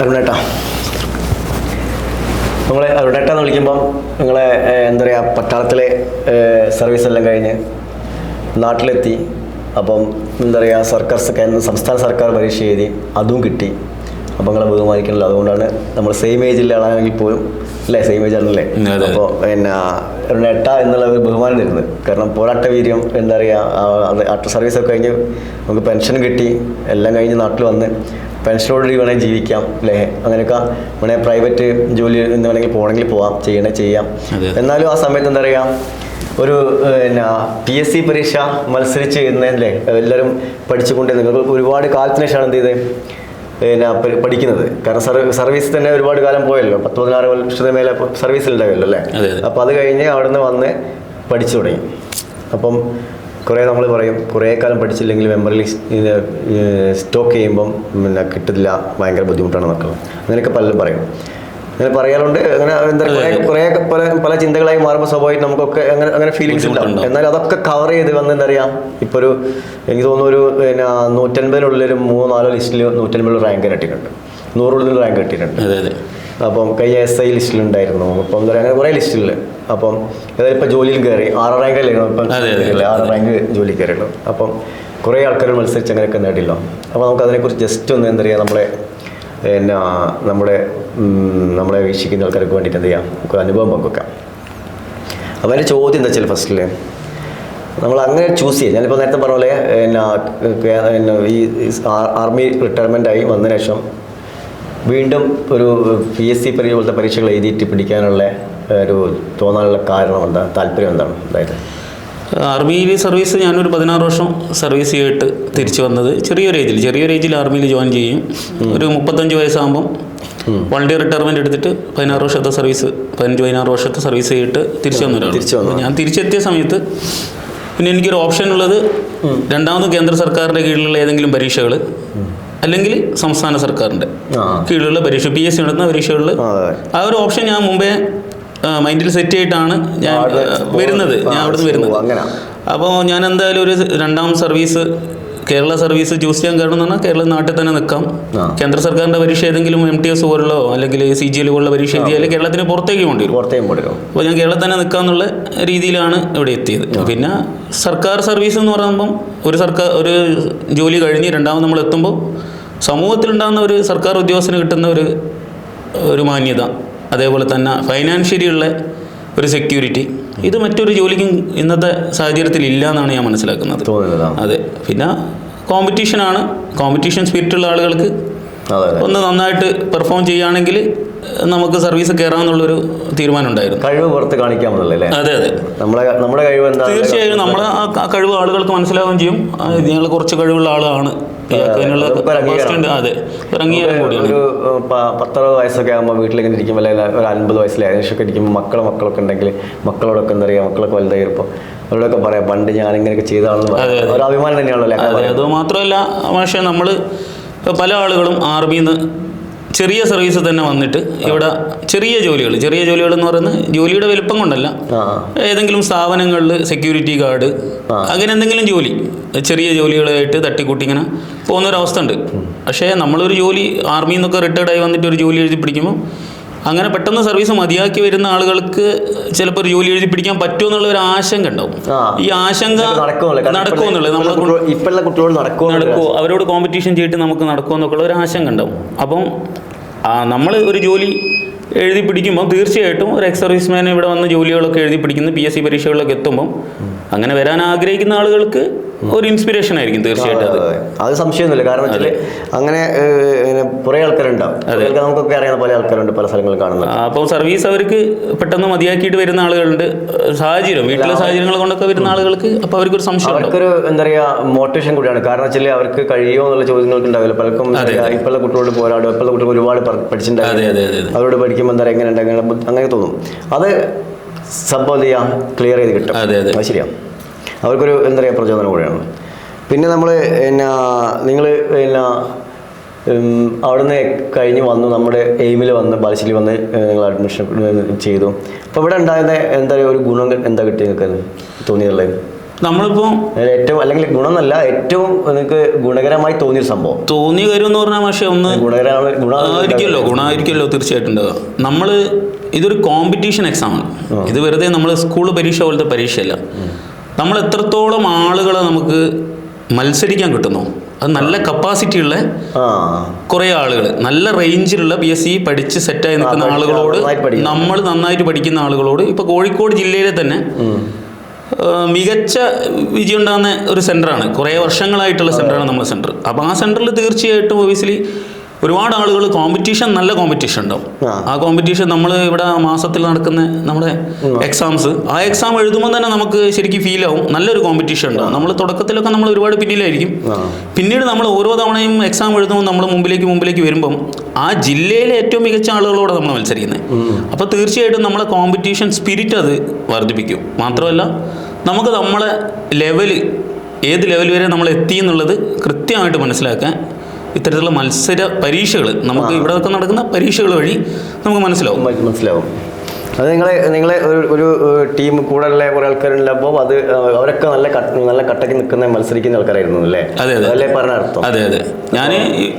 അരുണേട്ടാ. നമ്മളെ അരുണേട്ട എന്ന് വിളിക്കുമ്പം നിങ്ങളെ എന്താ പറയുക പട്ടാളത്തിലെ സർവീസ് എല്ലാം കഴിഞ്ഞ് നാട്ടിലെത്തി. അപ്പം എന്താ പറയുക സർക്കാർ സംസ്ഥാന സർക്കാർ പരീക്ഷ എഴുതി അതും കിട്ടി. അപ്പം നിങ്ങളെ ബഹുമാനിക്കണല്ലോ. അതുകൊണ്ടാണ് നമ്മൾ സെയിം ഏജിലാണെങ്കിൽ പോലും അല്ലേ? സെയിം ഏജ് ആണല്ലേ? അപ്പോൾ പിന്നെ അരുണേട്ട എന്നുള്ള ഒരു ബഹുമാനം തരുന്നത് കാരണം പോരാട്ട വീര്യം എന്താ പറയുക ആട്ട സർവീസ് ഒക്കെ കഴിഞ്ഞ് നമുക്ക് പെൻഷൻ കിട്ടി എല്ലാം കഴിഞ്ഞ് നാട്ടിൽ വന്ന് പെൻഷനോടുകൂടി വേണമെങ്കിൽ ജീവിക്കാം അല്ലേ അങ്ങനെയൊക്കെ വേണമെങ്കിൽ പ്രൈവറ്റ് ജോലി എന്ന് വേണമെങ്കിൽ പോകണമെങ്കിൽ പോവാം ചെയ്യണേ ചെയ്യാം. എന്നാലും ആ സമയത്ത് എന്താ പറയുക ഒരു പിന്നെ പി എസ് സി പരീക്ഷ മത്സരിച്ച് എന്നല്ലേ എല്ലാവരും പഠിച്ചുകൊണ്ട് നിങ്ങൾ ഒരുപാട് കാലത്തിന് ശേഷമാണ് എന്ത് ചെയ്തത് പിന്നെ പഠിക്കുന്നത്. കാരണം സർവീ സർവീസ് തന്നെ ഒരുപാട് കാലം പോയല്ലോ. പത്ത് പതിനാറ് വർഷത്തിന് മേലെ സർവീസിൽ ഉണ്ടാവുമല്ലോ അല്ലേ? അപ്പം അതെ. അപ്പോൾ അത് കഴിഞ്ഞ് അവിടെ നിന്ന് വന്ന് പഠിച്ചു തുടങ്ങി. അപ്പം കുറേ നമ്മൾ പറയും കുറേ കാലം പഠിച്ചില്ലെങ്കിൽ മെമ്മറി സ്റ്റോക്ക് ചെയ്യുമ്പം പിന്നെ കിട്ടില്ല ഭയങ്കര ബുദ്ധിമുട്ടാണ് മക്കൾ അങ്ങനെയൊക്കെ പലരും പറയും. അങ്ങനെ പറയാറുണ്ട്. അങ്ങനെ എന്താ കുറേ കുറേ പല പല ചിന്തകളായി മാറുമ്പോൾ സ്വാഭാവികം നമുക്കൊക്കെ അങ്ങനെ അങ്ങനെ ഫീലിങ്സ് ഉണ്ടാവും. എന്നാൽ അതൊക്കെ കവർ ചെയ്ത് വന്ന് എന്താ പറയാ ഇപ്പൊ ഒരു എനിക്ക് തോന്നുന്നു ഒരു പിന്നെ നൂറ്റൻപതിനുള്ളിൽ ഒരു മൂന്നോ നാലോ ലിസ്റ്റിൽ നൂറ്റൻപതിൽ റാങ്ക് കിട്ടിയിട്ടുണ്ട്. നൂറുള്ളിൽ റാങ്ക് കിട്ടിയിട്ടുണ്ട്. അപ്പം കൈ എസ് ഐ ലിസ്റ്റിലുണ്ടായിരുന്നു അപ്പം എന്താ പറയുക അങ്ങനെ കുറേ ലിസ്റ്റിൽ. അപ്പം ഏതായാലും ഇപ്പം ജോലിയിൽ കയറി ആറ് റാങ്കല്ലായിരുന്നു ഇപ്പം? ആറ് റാങ്ക് ജോലി കയറിയുള്ളൂ. അപ്പം കുറേ ആൾക്കാർ മത്സരിച്ച് അങ്ങനെയൊക്കെ നേടിയല്ലോ. അപ്പോൾ നമുക്ക് അതിനെക്കുറിച്ച് ജസ്റ്റ് ഒന്ന് എന്താ പറയുക നമ്മളെ പിന്നെ നമ്മുടെ നമ്മളെ വീക്ഷിക്കുന്ന ആൾക്കാർക്ക് വേണ്ടിയിട്ട് എന്ത് ചെയ്യാം? നമുക്ക് അനുഭവം പങ്കുവെക്കാം. അതിന്റെ ചോദ്യം എന്താ വെച്ചാൽ ഫസ്റ്റിൽ നമ്മൾ അങ്ങനെ ചൂസ് ചെയ്യാം. ഞാനിപ്പോൾ നേരത്തെ പറഞ്ഞ പോലെ എന്നാ ഈ ആർമി റിട്ടയർമെന്റ് ആയി വന്നതിന് ശേഷം വീണ്ടും ഒരു പി എസ് സി പരീക്ഷ പോലത്തെ പരീക്ഷകൾ എഴുതിയിട്ട് പിടിക്കാനുള്ള ഒരു തോന്നാനുള്ള കാരണം എന്താ? താല്പര്യം എന്താണ്? അതായത് ആർമിയിൽ സർവീസ് ഞാനൊരു പതിനാറ് വർഷം സർവീസ് ചെയ്തിട്ട് തിരിച്ചു വന്നത് ചെറിയൊരു ഏജിൽ ചെറിയൊരു ഏജിൽ ആർമിയിൽ ജോയിൻ ചെയ്യും. ഒരു മുപ്പത്തഞ്ച് വയസ്സാകുമ്പം വൺ ഡേ റിട്ടയർമെന്റ് എടുത്തിട്ട് പതിനാറ് വർഷത്തെ സർവീസ് പതിനഞ്ച് പതിനാറ് വർഷത്തെ സർവീസ് ചെയ്തിട്ട് തിരിച്ചു വന്ന. ഞാൻ തിരിച്ചെത്തിയ സമയത്ത് പിന്നെ എനിക്കൊരു ഓപ്ഷൻ ഉള്ളത് രണ്ടാമത് കേന്ദ്ര സർക്കാരിന്റെ കീഴിലുള്ള ഏതെങ്കിലും പരീക്ഷകൾ അല്ലെങ്കിൽ സംസ്ഥാന സർക്കാരിന്റെ കീഴിലുള്ള പരീക്ഷ പി എസ് സി നടത്തുന്ന പരീക്ഷകളിൽ ആ ഒരു ഓപ്ഷൻ ഞാൻ മുമ്പേ മൈൻഡിൽ സെറ്റ് ആയിട്ടാണ് ഞാൻ വരുന്നത്. ഞാൻ അവിടെ അവിടുന്ന് വരുന്നത്. അപ്പോൾ ഞാൻ എന്തായാലും ഒരു രണ്ടാം സർവീസ് കേരള സർവീസ് ചൂസ് ചെയ്യാൻ കാരണം എന്ന് പറഞ്ഞാൽ കേരള നാട്ടിൽ തന്നെ നിൽക്കാം. കേന്ദ്ര സർക്കാരിന്റെ പരീക്ഷ ഏതെങ്കിലും എം ടി എസ് പോലുള്ളോ അല്ലെങ്കിൽ സി ജി എൽ പോലുള്ള പരീക്ഷ എഴുതിയാൽ കേരളത്തിന് പുറത്തേക്ക് പോകേണ്ടി വരും പുറത്തേക്കും അപ്പോൾ ഞാൻ കേരളത്തിൽ തന്നെ നിൽക്കാന്നുള്ള രീതിയിലാണ് ഇവിടെ എത്തിയത്. പിന്നെ സർക്കാർ സർവീസ് എന്ന് പറയുമ്പം ഒരു സർക്കാർ ഒരു ജോലി കഴിഞ്ഞ് രണ്ടാമത് നമ്മൾ എത്തുമ്പോൾ സമൂഹത്തിലുണ്ടാകുന്ന ഒരു സർക്കാർ ഉദ്യോഗസ്ഥന് കിട്ടുന്ന ഒരു ഒരു മാന്യത. അതേപോലെ തന്നെ ഫൈനാൻഷ്യലിയുള്ള ഒരു സെക്യൂരിറ്റി ഇത് മറ്റൊരു ജോലിക്കും ഇന്നത്തെ സാഹചര്യത്തിൽ ഇല്ല എന്നാണ് ഞാൻ മനസ്സിലാക്കുന്നത്. അതെ. പിന്നെ കോമ്പറ്റീഷനാണ് കോമ്പറ്റീഷൻ സ്പിരിറ്റുള്ള ആളുകൾക്ക് ഒന്ന് നന്നായിട്ട് പെർഫോം ചെയ്യുകയാണെങ്കിൽ നമുക്ക് സർവീസ് കയറാമെന്നുള്ളൊരു തീരുമാനം ഉണ്ടായിരുന്നു കഴിവ് പുറത്ത് കാണിക്കാൻ അല്ലേ അതെ അതെ. നമ്മളെ നമ്മുടെ കഴിവ് എന്താ തീർച്ചയായും നമ്മളെ ആ കഴിവ് ആളുകൾക്ക് മനസ്സിലാവുകയും ചെയ്യും. ഞങ്ങൾ കുറച്ച് കഴിവുള്ള ആളാണ്. അതെ ഒരു പത്തറുപത് വയസ്സൊക്കെ ആകുമ്പോൾ വീട്ടിലിങ്ങനെ ഇരിക്കുമ്പോൾ അല്ലെങ്കിൽ ഒരു അൻപത് വയസ്സിൽ ഏകദേശമൊക്കെ ഇരിക്കുമ്പോൾ മക്കളെ മക്കളൊക്കെ ഉണ്ടെങ്കിൽ മക്കളോടൊക്കെ എന്താ പറയുക മക്കളൊക്കെ വലുതായി ഇപ്പോൾ അവരോടൊക്കെ പറയാം പണ്ട് ഞാൻ ഇങ്ങനെയൊക്കെ ചെയ്താണെന്ന് ഒരു അഭിമാനം തന്നെയാണല്ലോ അതെ മാത്രമല്ല പക്ഷേ നമ്മൾ പല ആളുകളും ആർമിയിൽ നിന്ന് ചെറിയ സർവീസ് തന്നെ വന്നിട്ട് ഇവിടെ ചെറിയ ജോലികൾ. ചെറിയ ജോലികൾ എന്ന് പറയുന്നത് ജോലിയുടെ വലുപ്പം കൊണ്ടല്ല. ഏതെങ്കിലും സ്ഥാപനങ്ങളിൽ സെക്യൂരിറ്റി ഗാർഡ്. അങ്ങനെ എന്തെങ്കിലും ജോലി. ചെറിയ ജോലികളായിട്ട് തട്ടിക്കൂട്ടി ഇങ്ങനെ പോകുന്നൊരവസ്ഥ ഉണ്ട്. പക്ഷേ നമ്മളൊരു ജോലി ആർമിന്നൊക്കെ റിട്ടയർഡായി റിട്ടയർഡ് വന്നിട്ട് ഒരു ജോലി എഴുതി പിടിക്കുമ്പോൾ അങ്ങനെ പെട്ടെന്ന് സർവീസ് മതിയാക്കി വരുന്ന ആളുകൾക്ക് ചിലപ്പോൾ ഒരു ജോലി എഴുതി പിടിക്കാൻ പറ്റുമോ എന്നുള്ള ഒരു ആശങ്ക ഉണ്ടാവും. ഈ ആശങ്ക നടക്കുമോ എന്നുള്ളത് നമ്മൾ കുട്ടികളോട് നടക്കുമോ നടക്കുമോ? അവരോട് കോമ്പറ്റീഷൻ ചെയ്തിട്ട് നമുക്ക് നടക്കുമോ എന്നൊക്കെയുള്ള ഒരു ആശങ്ക ഉണ്ടാവും. അപ്പം നമ്മൾ ഒരു ജോലി എഴുതി പിടിക്കുമ്പോൾ തീർച്ചയായിട്ടും ഒരു എക്സ് സർവീസ്മാൻ ഇവിടെ വന്ന് ജോലികളൊക്കെ എഴുതി പിടിക്കുന്ന പി എസ് സി പരീക്ഷകളിലൊക്കെ എത്തുമ്പം. അങ്ങനെ വരാൻ ആഗ്രഹിക്കുന്ന ആളുകൾക്ക് ഒരു ഇൻസ്പിറേഷൻ ആയിരിക്കും തീർച്ചയായിട്ടും അത്. അതെ. സംശയമൊന്നുമില്ല. കാരണം വെച്ചാൽ അങ്ങനെ കുറെ ആൾക്കാരുണ്ടാവും. നമുക്കൊക്കെ അറിയാവുന്ന പല ആൾക്കാരുണ്ട് പല സ്ഥലങ്ങളിൽ കാണുന്നത്. അപ്പോൾ അപ്പം സർവീസ് അവർക്ക് പെട്ടെന്ന് മതിയാക്കിയിട്ട് വരുന്ന ആളുകളുണ്ട്. സാഹചര്യം. വീട്ടിലെ സാഹചര്യങ്ങൾ കൊണ്ടൊക്കെ വരുന്ന ആളുകൾക്ക് അപ്പോൾ അവർക്കൊരു സംശയം അവർക്കൊരു എന്താ പറയുക മോട്ടിവേഷൻ കൂടിയാണ്. കാരണം വെച്ചാൽ അവർക്ക് കഴിയുമോ എന്നുള്ള ചോദ്യങ്ങൾക്ക് ഉണ്ടാവില്ല. പലർക്കും ഇപ്പോഴത്തെ കുട്ടികളോട് പോരാടും. ഇപ്പോഴത്തെ കുട്ടികൾ ഒരുപാട് പ- പഠിച്ചിട്ടുണ്ടാവില്ല അതെ, അതെ, അതെ, അതെ. അവരോട് പഠിക്കുമ്പോൾ എന്താ പറയുക എങ്ങനെ അങ്ങനെ തോന്നും. അത് സംഭവം ചെയ്യാം? ക്ലിയർ ചെയ്ത് കിട്ടും. അതെ, അതെ. ശരിയാണ് അവർക്കൊരു എന്താ പറയുക പ്രചോദനം കൂടെയാണ്. പിന്നെ നമ്മൾ പിന്നെ നിങ്ങൾ പിന്നെ അവിടുന്ന് കഴിഞ്ഞ് വന്നു നമ്മുടെ എയിമിൽ വന്ന് ബാലശ്ശേരി വന്ന് നിങ്ങൾ അഡ്മിഷൻ ചെയ്തു. അപ്പോൾ ഇവിടെ ഉണ്ടായത് എന്താ പറയുക ഒരു ഗുണം എന്താ കിട്ടി നിങ്ങൾക്ക് തോന്നിയുള്ളത് നമ്മളിപ്പോൾ ഏറ്റവും അല്ലെങ്കിൽ ഗുണമെന്നല്ല ഏറ്റവും നിങ്ങൾക്ക് ഗുണകരമായി തോന്നിയ സംഭവം. തോന്നിയ കാര്യം എന്ന് പറഞ്ഞാൽ പക്ഷേ ഒന്ന് ഗുണകരമാണ് ഗുണം ആയിരിക്കുമല്ലോ ഗുണമായിരിക്കുമല്ലോ തീർച്ചയായിട്ടും ഉണ്ടാവുക. നമ്മൾ ഇതൊരു കോമ്പറ്റീഷൻ എക്സാമാണ് ഇത് വെറുതെ നമ്മൾ സ്കൂൾ പരീക്ഷ പോലത്തെ പരീക്ഷയല്ല. നമ്മൾ എത്രത്തോളം ആളുകളെ നമുക്ക് മത്സരിക്കാൻ കിട്ടുന്നു? അത് നല്ല കപ്പാസിറ്റി ഉള്ള കുറെ ആളുകൾ നല്ല റേഞ്ചിലുള്ള പി എസ് സി പഠിച്ച് സെറ്റായി നിൽക്കുന്ന ആളുകളോട് നമ്മൾ നന്നായിട്ട് പഠിക്കുന്ന ആളുകളോട് ഇപ്പൊ കോഴിക്കോട് ജില്ലയിലെ തന്നെ മികച്ച വിജയം ഉണ്ടാകുന്ന ഒരു സെന്ററാണ് കുറേ വർഷങ്ങളായിട്ടുള്ള സെന്ററാണ് നമ്മുടെ സെന്റർ അപ്പോൾ ആ സെന്ററിൽ തീർച്ചയായിട്ടും ഒബിയസ്ലി ഒരുപാട് ആളുകൾ കോമ്പറ്റീഷൻ നല്ല കോമ്പറ്റീഷൻ ഉണ്ടാവും. ആ. കോമ്പറ്റീഷൻ നമ്മൾ ഇവിടെ മാസത്തിൽ നടക്കുന്ന നമ്മുടെ എക്സാംസ് ആ എക്സാം എഴുതുമ്പോൾ തന്നെ നമുക്ക് ശരിക്കും ഫീൽ ആവും. നല്ലൊരു കോമ്പറ്റീഷൻ ഉണ്ടാവും. നമ്മൾ തുടക്കത്തിലൊക്കെ നമ്മൾ ഒരുപാട് പിന്നിലായിരിക്കും. പിന്നീട് നമ്മൾ ഓരോ തവണയും എക്സാം എഴുതുമ്പോൾ നമ്മൾ മുമ്പിലേക്ക് മുമ്പിലേക്ക് വരുമ്പം ആ ജില്ലയിലെ ഏറ്റവും മികച്ച ആളുകളോട് നമ്മൾ മത്സരിക്കുന്നത് അപ്പോൾ തീർച്ചയായിട്ടും നമ്മളെ കോമ്പറ്റീഷൻ സ്പിരിറ്റ് അത് വർദ്ധിപ്പിക്കും. മാത്രമല്ല നമുക്ക് നമ്മളെ ലെവൽ ഏത് ലെവൽ വരെ നമ്മൾ എത്തി എന്നുള്ളത് കൃത്യമായിട്ട് മനസ്സിലാക്കാൻ ഇത്തരത്തിലുള്ള മത്സര പരീക്ഷകൾ നമുക്ക് ഇവിടെ ഒക്കെ നടക്കുന്ന പരീക്ഷകൾ വഴി നമുക്ക് മനസ്സിലാവും. മനസ്സിലാവും. അത് നിങ്ങളെ നിങ്ങളെ ഒരു ഒരു ടീം കൂടെ ഉള്ള കുറേ ആൾക്കാരുള്ളപ്പോൾ അത് അവരൊക്കെ നല്ല നല്ല കട്ടയ്ക്ക് നിൽക്കുന്ന മത്സരിക്കുന്ന ആൾക്കാരായിരുന്നു അല്ലേ? അതെ, അതെ. അല്ലേ പറഞ്ഞ അർത്ഥം അതെ. അതെ ഞാൻ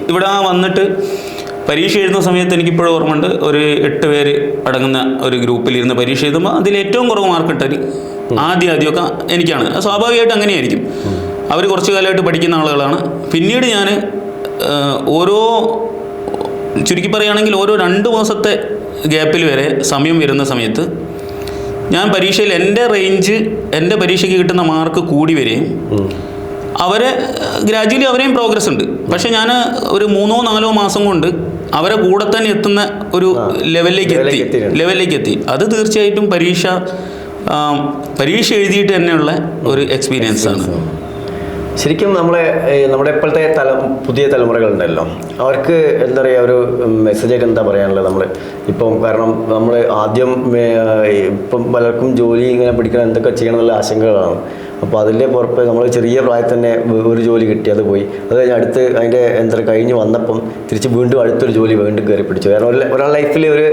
ഇവിടെ വന്നിട്ട് പരീക്ഷ എഴുതുന്ന സമയത്ത് എനിക്കിപ്പോഴും ഓർമ്മയുണ്ട്. ഒരു എട്ട് പേര് അടങ്ങുന്ന ഒരു ഗ്രൂപ്പിൽ ഇരുന്ന് പരീക്ഷ എഴുതുമ്പോൾ അതിൽ ഏറ്റവും കുറവ് മാർക്ക് ഇട്ടത് ആദ്യം ആദ്യമൊക്കെ എനിക്കാണ്. സ്വാഭാവികമായിട്ട് അങ്ങനെയായിരിക്കും. അവർ കുറച്ച് കാലമായിട്ട് പഠിക്കുന്ന ആളുകളാണ്. പിന്നീട് ഞാൻ ഓരോ ചുരുക്കി പറയുകയാണെങ്കിൽ ഓരോ രണ്ട് മാസത്തെ ഗ്യാപ്പിൽ വരെ സമയം വരുന്ന സമയത്ത് ഞാൻ പരീക്ഷയിൽ എന്റെ റേഞ്ച് എന്റെ പരീക്ഷയ്ക്ക് കിട്ടുന്ന മാർക്ക് കൂടി വരികയും ഉം. അവരെ ഗ്രാജുവലി അവരെയും പ്രോഗ്രസ് ഉണ്ട്. പക്ഷെ ഞാൻ ഒരു മൂന്നോ നാലോ മാസം കൊണ്ട് അവരെ കൂടെ തന്നെ എത്തുന്ന ഒരു ലെവലിലേക്ക് എത്തി. ലെവലിലേക്ക് എത്തി. അത് തീർച്ചയായിട്ടും പരീക്ഷ പരീക്ഷ എഴുതിയിട്ട് തന്നെയുള്ള ഒരു എക്സ്പീരിയൻസ് ആണ്. ശരിക്കും നമ്മളെ നമ്മുടെ ഇപ്പോഴത്തെ തല പുതിയ തലമുറകളുണ്ടല്ലോ. അവർക്ക് എന്താ പറയുക ഒരു മെസ്സേജ് ആയിട്ട് എന്താ പറയാനുള്ളത് നമ്മൾ ഇപ്പം കാരണം നമ്മൾ ആദ്യം ഇപ്പം പലർക്കും ജോലി ഇങ്ങനെ പിടിക്കണം എന്തൊക്കെ ചെയ്യണം എന്നുള്ള ആശങ്കകളാണ്. അപ്പോൾ അതിന്റെ പുറത്ത് നമ്മൾ ചെറിയ പ്രായത്തിൽ തന്നെ ഒരു ജോലി കിട്ടി അത് പോയി. അത് കഴിഞ്ഞ് അടുത്ത് അതിന്റെ എന്താ കഴിഞ്ഞ് വന്നപ്പം തിരിച്ച് വീണ്ടും അടുത്തൊരു ജോലി വീണ്ടും കയറി പിടിച്ചു. കാരണം ഒരു ഒരാൾ ലൈഫിൽ ഒരു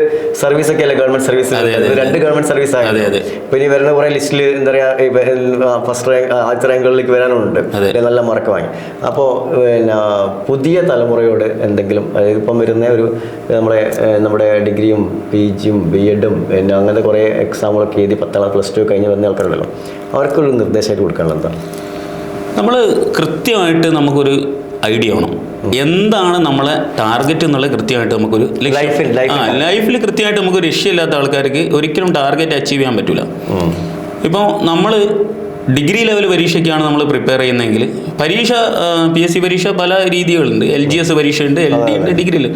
സർവീസ് ഒക്കെ അല്ലേ ഗവൺമെന്റ് സർവീസ്. രണ്ട് ഗവൺമെന്റ് സർവീസ് അതെ. ഇപ്പൊ ഇനി വരുന്ന കുറേ ലിസ്റ്റിൽ എന്താ പറയുക ഫസ്റ്റ് റാങ്ക് ആദ്യത്തെ റാങ്കുകളിലേക്ക് വരാനുണ്ട്. നല്ല മാർക്ക് വാങ്ങി. അപ്പോൾ പിന്നെ പുതിയ തലമുറയോട് എന്തെങ്കിലും അതായത് ഇപ്പം വരുന്ന ഒരു നമ്മുടെ നമ്മുടെ ഡിഗ്രിയും പി ജിയും ബി എഡും പിന്നെ അങ്ങനത്തെ കുറേ എക്സാമുകളൊക്കെ എഴുതി പത്താം പ്ലസ് ടു കഴിഞ്ഞ് വരുന്ന ആൾക്കാരുണ്ടല്ലോ. അവർക്കൊരു നിർദ്ദേശമായിട്ട് കൊടുക്കാനുള്ള എന്താ? നമ്മൾ കൃത്യമായിട്ട് നമുക്കൊരു ഐഡിയ വേണം. എന്താണ് നമ്മളെ ടാർഗറ്റ് എന്നുള്ള കൃത്യമായിട്ട് നമുക്കൊരു. ആ ലൈഫിൽ കൃത്യമായിട്ട് നമുക്ക് ലക്ഷ്യമില്ലാത്ത ആൾക്കാർക്ക് ഒരിക്കലും ടാർഗറ്റ് അച്ചീവ് ചെയ്യാൻ പറ്റില്ല ഇപ്പോൾ നമ്മൾ ഡിഗ്രി ലെവൽ പരീക്ഷയ്ക്കാണ് നമ്മൾ പ്രിപ്പയർ ചെയ്യുന്നതെങ്കിൽ പരീക്ഷ പി എസ് സി പരീക്ഷ പല രീതികളുണ്ട്. എൽ ജി എസ് പരീക്ഷ ഉണ്ട് എൽ ഡി ഉണ്ട് ഡിഗ്രിയിൽ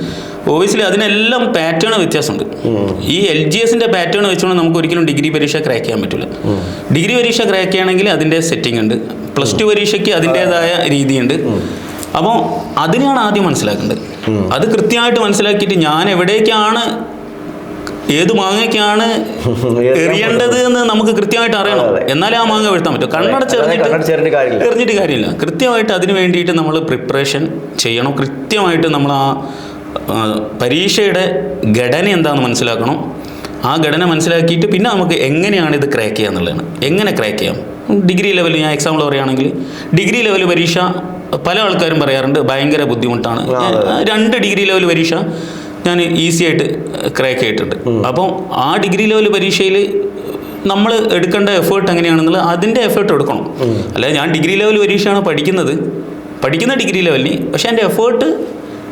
ഓബിയസ്ലി അതിനെല്ലാം പാറ്റേൺ വ്യത്യാസമുണ്ട്. ഈ എൽ ജി എസിന്റെ പാറ്റേൺ വെച്ചുകൊണ്ട് നമുക്ക് ഒരിക്കലും ഡിഗ്രി പരീക്ഷ ക്രാക്ക് ചെയ്യാൻ പറ്റില്ല ഡിഗ്രി പരീക്ഷ ക്രാക്ക് ചെയ്യണമെങ്കിൽ അതിന്റെ സെറ്റിംഗ് ഉണ്ട്. പ്ലസ് ടു പരീക്ഷയ്ക്ക് അതിന്റേതായ രീതിയുണ്ട്. അപ്പോൾ അതിനെയാണ് ആദ്യം മനസ്സിലാക്കേണ്ടത്. അത് കൃത്യമായിട്ട് മനസ്സിലാക്കിയിട്ട് ഞാൻ എവിടേക്കാണ് ഏത് മാങ്ങയ്ക്കാണ് എറിയേണ്ടത് എന്ന് നമുക്ക് കൃത്യമായിട്ട് അറിയണം. എന്നാലേ ആ മാങ്ങ വീഴ്ത്താൻ പറ്റും. കണ്ണടച്ചെറിഞ്ഞിട്ട്. എറിഞ്ഞിട്ട് കാര്യമില്ല. കൃത്യമായിട്ട് അതിന് വേണ്ടിയിട്ട് നമ്മൾ പ്രിപ്പറേഷൻ ചെയ്യണം. കൃത്യമായിട്ട് നമ്മൾ ആ പരീക്ഷയുടെ ഘടന എന്താണെന്ന് മനസ്സിലാക്കണം. ആ ഘടന മനസ്സിലാക്കിയിട്ട് പിന്നെ നമുക്ക് എങ്ങനെയാണ് ഇത് ക്രാക്ക് ചെയ്യുക എന്നുള്ളതാണ്. എങ്ങനെ ക്രാക്ക് ചെയ്യാം? ഡിഗ്രി ലെവലിൽ ഞാൻ എക്സാമ്പിൾ പറയുകയാണെങ്കിൽ ഡിഗ്രി ലെവൽ പരീക്ഷ പല ആൾക്കാരും പറയാറുണ്ട്. ഭയങ്കര ബുദ്ധിമുട്ടാണ്. രണ്ട് ഡിഗ്രി ലെവൽ പരീക്ഷ ഞാൻ ഈസി ആയിട്ട് ക്രാക്ക് ആയിട്ടുണ്ട്. അപ്പം ആ ഡിഗ്രി ലെവൽ പരീക്ഷയിൽ നമ്മൾ എടുക്കേണ്ട എഫേർട്ട് എങ്ങനെയാണെന്നുള്ളത് അതിന്റെ എഫേർട്ട് എടുക്കണം. അല്ലാതെ ഞാൻ ഡിഗ്രി ലെവൽ പരീക്ഷയാണ് പഠിക്കുന്നത്. പഠിക്കുന്ന ഡിഗ്രി ലെവലിന് പക്ഷേ എന്റെ എഫേർട്ട്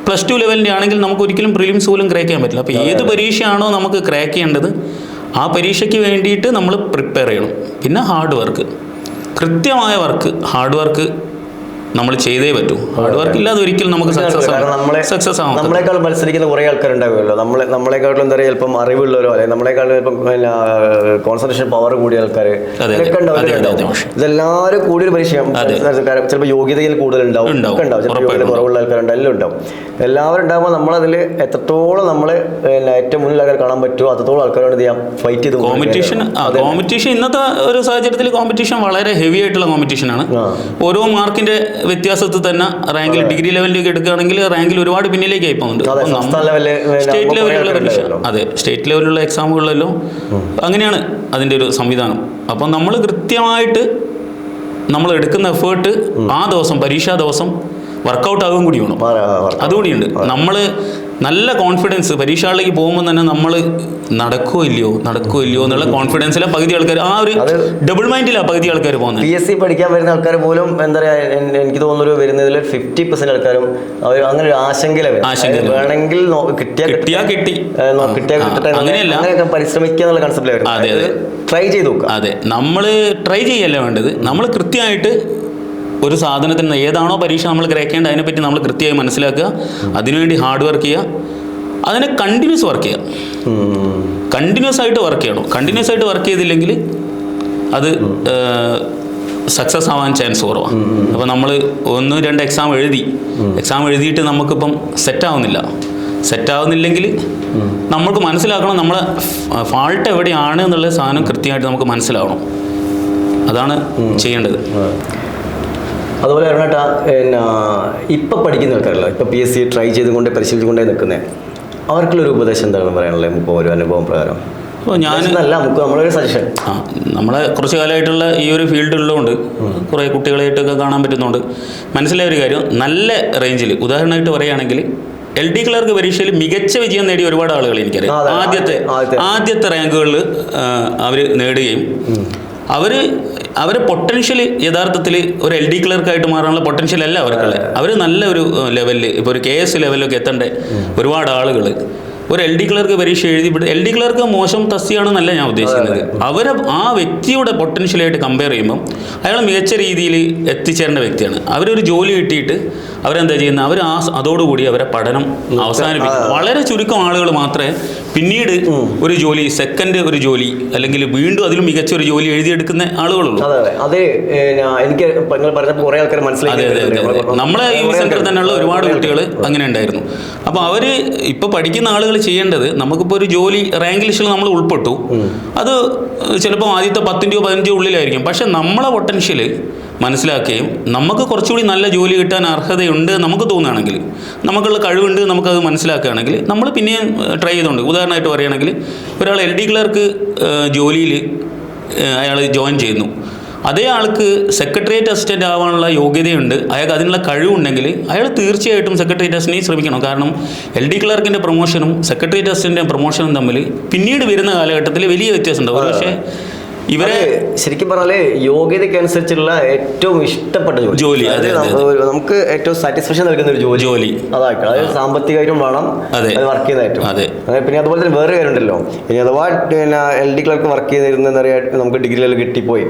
പ്ലസ് ടു ലെവലിന്റെ ആണെങ്കിൽ നമുക്ക് ഒരിക്കലും പ്രിലിംസ് പോലും ക്രാക്ക് ചെയ്യാൻ പറ്റില്ല. അപ്പോൾ ഏത് പരീക്ഷയാണോ നമുക്ക് ക്രാക്ക് ചെയ്യേണ്ടത് ആ പരീക്ഷയ്ക്ക് വേണ്ടിയിട്ട് നമ്മൾ പ്രിപ്പയർ ചെയ്യണം. പിന്നെ ഹാർഡ് വർക്ക് കൃത്യമായ വർക്ക് ഹാർഡ് വർക്ക് നമ്മൾ ചെയ്തേ പറ്റൂ. ഹാർഡ് വർക്ക് ഇല്ലാതെ ഒരിക്കലും നമുക്ക് സക്സസ് സക്സസ് ആവും നമ്മളെക്കാൾ മത്സരിക്കുന്ന കുറേ ആൾക്കാരുണ്ടാവുമല്ലോ. നമ്മളെ നമ്മളെക്കാളും എന്താ പറയുക ചിലപ്പം അറിവുള്ളവരോ അല്ലെങ്കിൽ നമ്മളെക്കാളും ചിലപ്പം കോൺസെൻട്രേഷൻ പവർ കൂടിയ ആൾക്കാർ ഇതെല്ലാവരും കൂടിയൊരു ഒരു അതെ. ചിലപ്പോൾ യോഗ്യതയിൽ കൂടുതൽ ഉണ്ടാവും. ചിലപ്പോൾ യോഗ്യത കുറവുള്ള ആൾക്കാരുണ്ടാവും എല്ലാം ഉണ്ടാവും. എല്ലാവരും ഉണ്ടാകുമ്പോൾ നമ്മളതിൽ എത്രത്തോളം നമ്മൾ ഏറ്റവും മുന്നിൽ ആൾക്കാർ കാണാൻ പറ്റുമോ അത്രത്തോളം ആൾക്കാരോട് എന്ത് ചെയ്യാം? ഫൈറ്റ് ചെയ്ത് കോമ്പറ്റീഷൻ. കോമ്പറ്റീഷൻ ഇന്നത്തെ ഒരു സാഹചര്യത്തിൽ കോമ്പറ്റീഷൻ വളരെ ഹെവി ആയിട്ടുള്ള കോമ്പറ്റീഷൻ ആണ്. ഓരോ മാർക്കിന്റെ വ്യത്യാസത്തിൽ തന്നെ റാങ്കിൽ ഡിഗ്രി ലെവലിലേക്ക് എടുക്കുകയാണെങ്കിൽ റാങ്കിൽ ഒരുപാട് പിന്നിലേക്ക് ആയി പോകുന്നുണ്ട്. സ്റ്റേറ്റ് ലെവലിലുള്ള പരീക്ഷ. അതെ സ്റ്റേറ്റ് ലെവലിലുള്ള എക്സാമുകളിലെല്ലാം അങ്ങനെയാണ് അതിന്റെ ഒരു സംവിധാനം. അപ്പം നമ്മൾ കൃത്യമായിട്ട് നമ്മൾ എടുക്കുന്ന എഫേർട്ട് ആ ദിവസം പരീക്ഷാ ദിവസം വർക്കൗട്ട് ആകും കൂടി വേണം. അതുകൂടിയുണ്ട്. നമ്മൾ നല്ല കോൺഫിഡൻസ് പരീക്ഷകളിലേക്ക് പോകുമ്പോൾ തന്നെ നമ്മൾ നടക്കുമോ ഇല്ലയോ നടക്കുമോ ഇല്ലയോ എന്നുള്ള കോൺഫിഡൻസിലെ പകുതി ആൾക്കാർ ആ ഒരു ഡബിൾ മൈൻഡിലാണ് പകുതി ആൾക്കാർ പോകുന്നത് പി എസ് സി പഠിക്കാൻ വരുന്ന ആൾക്കാർ പോലും എന്താ പറയാ എൻ- എനിക്ക് തോന്നുന്നു വരുന്നതിൽ ഫിഫ്റ്റി പെർസെന്റ് ആൾക്കാരും അവർ അങ്ങനെ ഒരു ആശങ്ക. വേണമെങ്കിൽ കിട്ടിയാ കിട്ടിയാ കിട്ടി. കിട്ടിയാ കിട്ടട്ടെ അങ്ങനെയല്ല. അങ്ങനെയൊക്കെ പരിശ്രമിക്കുക എന്നുള്ള കൺസെപ്റ്റിൽ അതെ, അതെ. ട്രൈ ചെയ്ത് നോക്കുക അതെ നമ്മൾ ട്രൈ ചെയ്യല്ല വേണ്ടത് നമ്മൾ കൃത്യമായിട്ട് ഒരു സാധനത്തിന് ഏതാണോ പരീക്ഷ നമ്മൾ ഗ്രഹിക്കേണ്ടത് അതിനെപ്പറ്റി നമ്മൾ കൃത്യമായി മനസ്സിലാക്കുക. അതിനുവേണ്ടി ഹാർഡ് വർക്ക് ചെയ്യുക. അതിനെ കണ്ടിന്യൂസ് വർക്ക് ചെയ്യുക. കണ്ടിന്യൂസ് ആയിട്ട് വർക്ക് ചെയ്യണം. കണ്ടിന്യൂസ് ആയിട്ട് വർക്ക് ചെയ്തില്ലെങ്കിൽ അത് സക്സസ് ആവാൻ ചാൻസ് കുറവാണ് അപ്പോൾ നമ്മൾ ഒന്ന് രണ്ട് എക്സാം എഴുതി. എക്സാം എഴുതിയിട്ട് നമുക്കിപ്പം സെറ്റ് ആവുന്നില്ല. സെറ്റ് ആവുന്നില്ലെങ്കിൽ നമ്മൾക്ക് മനസ്സിലാക്കണം നമ്മളെ ഫാൾട്ട് എവിടെയാണ് എന്നുള്ള സാധനം കൃത്യമായിട്ട് നമുക്ക് മനസ്സിലാവണം. അതാണ് ചെയ്യേണ്ടത്. അതുപോലെ അരുണേട്ടാ പിന്നെ ഇപ്പം പഠിക്കുന്ന ആൾക്കാരല്ലോ ഇപ്പം പി എസ് സി ട്രൈ ചെയ്തുകൊണ്ട് പരിശീലിച്ചുകൊണ്ടേ നിൽക്കുന്നത് അവർക്കുള്ളൊരു ഉപദേശം എന്താണ് പറയാനുള്ളത് നമുക്ക് ഒരു അനുഭവം പ്രകാരം? അപ്പോൾ ഞാൻ അല്ല നമുക്ക് നമ്മളൊരു സജഷൻ ആ നമ്മളെ കുറച്ച് കാലമായിട്ടുള്ള ഈ ഒരു ഫീൽഡ് ഉള്ളതുകൊണ്ട് കുറേ കുട്ടികളായിട്ടൊക്കെ കാണാൻ പറ്റുന്നുണ്ട്. മനസ്സിലായ ഒരു കാര്യം നല്ല റേഞ്ചിൽ ഉദാഹരണമായിട്ട് പറയുകയാണെങ്കിൽ എൽ ഡി ക്ലർക്ക് പരീക്ഷയിൽ മികച്ച വിജയം നേടിയ ഒരുപാട് ആളുകൾ എനിക്കറിയാം. ആദ്യത്തെ. ആദ്യത്തെ. റാങ്കുകളിൽ അവർ നേടുകയും അവർ അവരെ പൊട്ടൻഷ്യൽ യഥാർത്ഥത്തിൽ ഒരു എൽ ഡി ക്ലർക്കായിട്ട് മാറാനുള്ള പൊട്ടൻഷ്യൽ അല്ല അവർക്കുള്ളത്. അവർ നല്ല ഒരു ലെവലിൽ ഇപ്പോൾ ഒരു കെ എസ് ലെവലിലൊക്കെ എത്തേണ്ട? ഒരുപാട് ആളുകൾ ഒരു എൽ ഡി ക്ലർക്ക് പരീക്ഷ എഴുതി എൽ ഡി ക്ലർക്ക് മോശം തസ്തിയാണെന്നല്ല ഞാൻ ഉദ്ദേശിക്കുന്നത്. അവരെ ആ വ്യക്തിയുടെ പൊട്ടൻഷ്യലായിട്ട് കമ്പയർ ചെയ്യുമ്പോൾ അയാൾ മികച്ച രീതിയിൽ എത്തിച്ചേരേണ്ട വ്യക്തിയാണ്. അവരൊരു ജോലി കിട്ടിയിട്ട് അവരെന്താ ചെയ്യുന്നത്? അവർ ആ അതോടുകൂടി അവരെ പഠനം അവസാനിപ്പിക്കും. വളരെ ചുരുക്കം ആളുകൾ മാത്രമേ പിന്നീട് ഒരു ജോലി സെക്കൻഡ് ഒരു ജോലി അല്ലെങ്കിൽ വീണ്ടും അതിലും മികച്ച ഒരു ജോലി എഴുതിയെടുക്കുന്ന ആളുകളുള്ളൂ. അതെ എനിക്ക് പറഞ്ഞപ്പോൾ കുറേ ആൾക്കാർ മനസ്സിലായി നമ്മളെ ഈ സെന്ററിൽ തന്നെയുള്ള ഒരുപാട് കുട്ടികൾ അങ്ങനെ ഉണ്ടായിരുന്നു. അപ്പോൾ അവർ ഇപ്പോൾ പഠിക്കുന്ന ആളുകൾ ചെയ്യേണ്ടത് നമുക്കിപ്പോൾ ഒരു ജോലി റാങ്ക് ലിസ്റ്റിൽ നമ്മൾ ഉൾപ്പെട്ടു. അത് ചിലപ്പോൾ ആദ്യത്തെ പത്തിന്റെയോ പതിനഞ്ചോ ഉള്ളിലായിരിക്കും. പക്ഷേ നമ്മളെ പൊട്ടൻഷ്യൽ മനസ്സിലാക്കുകയും നമുക്ക് കുറച്ചുകൂടി നല്ല ജോലി കിട്ടാൻ അർഹതയുണ്ട് നമുക്ക് തോന്നുകയാണെങ്കിൽ നമുക്കുള്ള കഴിവുണ്ട് നമുക്കത് മനസ്സിലാക്കുകയാണെങ്കിൽ നമ്മൾ പിന്നെയും ട്രൈ ചെയ്തുകൊണ്ട് ഉദാഹരണമായിട്ട് പറയുകയാണെങ്കിൽ ഒരാൾ എൽ ഡി ക്ലർക്ക് ജോലിയിൽ അയാൾ ജോയിൻ ചെയ്യുന്നു. അതേ ആൾക്ക് സെക്രട്ടേറിയറ്റ് അസിസ്റ്റന്റ് ആവാനുള്ള യോഗ്യതയുണ്ട്. അയാൾക്ക് അതിനുള്ള കഴിവുണ്ടെങ്കിൽ അയാൾ തീർച്ചയായിട്ടും സെക്രട്ടേറിയറ്റ് അസിസ്റ്റിനെ ശ്രമിക്കണം. കാരണം എൽ ഡി ക്ലർക്കിന്റെ പ്രൊമോഷനും സെക്രട്ടേറിയറ്റ് അസിസ്റ്റന്റെ പ്രൊമോഷനും തമ്മിൽ പിന്നീട് വരുന്ന കാലഘട്ടത്തിൽ വലിയ വ്യത്യാസമുണ്ട്. പക്ഷേ ഇവരെ ശരിക്കും പറഞ്ഞാൽ യോഗ്യതയ്ക്ക് അനുസരിച്ചുള്ള ഏറ്റവും ഇഷ്ടപ്പെട്ട ജോലി. ജോലി, നമുക്ക് ഏറ്റവും സാറ്റിസ്ഫാക്ഷൻ നൽകുന്ന ഒരു ജോലി. ജോലി. അതാക്കണം അതായത് സാമ്പത്തികമായിട്ടും വേണം അതെ. വർക്ക് ചെയ്തായിട്ടും. അതെ. പിന്നെ അതുപോലെ തന്നെ വേറെ കാര്യമുണ്ടല്ലോ. ഇനി അഥവാ പിന്നെ എൽ ഡി ക്ലർക്ക് വർക്ക് ചെയ്തിരുന്ന നമുക്ക് ഡിഗ്രി ലെവൽ കിട്ടിപ്പോയി.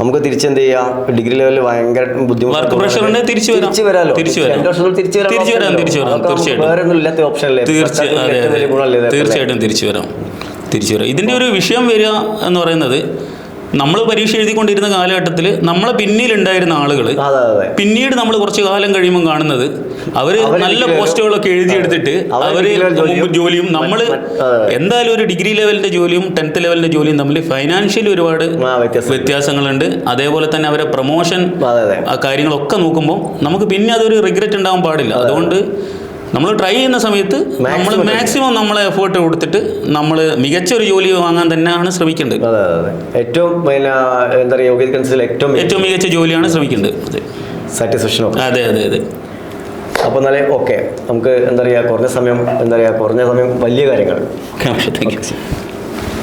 നമുക്ക് തിരിച്ചെന്ത് ചെയ്യാം? ഡിഗ്രി ലെവലിൽ ഭയങ്കര ബുദ്ധിമുട്ട് തിരിച്ച് വരാം. തിരിച്ചു വരാലോ. തിരിച്ച് വരാം. രണ്ട് വർഷത്തിൽ തിരിച്ചു വരാം, തിരിച്ചു വരാം, തീർച്ചയായിട്ടും. വേറെ ഒന്നും ഇല്ലാത്ത ഓപ്ഷൻ അല്ലേ തീർച്ചയായിട്ടും തിരിച്ചു വരാം. തിരിച്ചു വരാം ഇതിന്റെ ഒരു വിഷയം വരിക എന്ന് പറയുന്നത് നമ്മൾ പരീക്ഷ എഴുതിക്കൊണ്ടിരുന്ന കാലഘട്ടത്തിൽ നമ്മളെ പിന്നിലുണ്ടായിരുന്ന ആളുകൾ പിന്നീട് നമ്മൾ കുറച്ച് കാലം കഴിയുമ്പോൾ കാണുന്നത് അവർ അവർ നല്ല പോസ്റ്റുകളൊക്കെ എഴുതിയെടുത്തിട്ട് degree ജോലിയും, നമ്മൾ എന്തായാലും ഒരു ഡിഗ്രി ലെവലിന്റെ ജോലിയും ടെൻത്ത് ലെവലിന്റെ ജോലിയും തമ്മിൽ ഫൈനാൻഷ്യലി ഒരുപാട് വ്യത്യാസങ്ങളുണ്ട്. അതേപോലെ തന്നെ അവരെ പ്രൊമോഷൻ കാര്യങ്ങളൊക്കെ നോക്കുമ്പോൾ നമുക്ക് പിന്നെ അതൊരു റിഗ്രറ്റ് ഉണ്ടാവാൻ പാടില്ല. അതുകൊണ്ട് നമ്മൾ ട്രൈ ചെയ്യുന്ന സമയത്ത് നമ്മൾ മാക്സിമം നമ്മൾ എഫേർട്ട് കൊടുത്തിട്ട് നമ്മൾ മികച്ച ഒരു ജോലി വാങ്ങാൻ തന്നെയാണ് ശ്രമിക്കേണ്ടത്. അതെ അതെ ഏറ്റവും പിന്നെ എന്താ പറയുക യോഗ്യതക്കനുസരിച്ച് ഏറ്റവും ഏറ്റവും മികച്ച ജോലിയാണ് ശ്രമിക്കേണ്ടത്. അതെ. സാറ്റിസ്ഫാക്ഷൻ അതെ അതെ അതെ. അപ്പോൾ എന്നാലേ ഓക്കെ നമുക്ക് എന്താ പറയുക കുറഞ്ഞ സമയം എന്താ പറയുക കുറഞ്ഞ സമയം വലിയ കാര്യങ്ങൾ. Thank you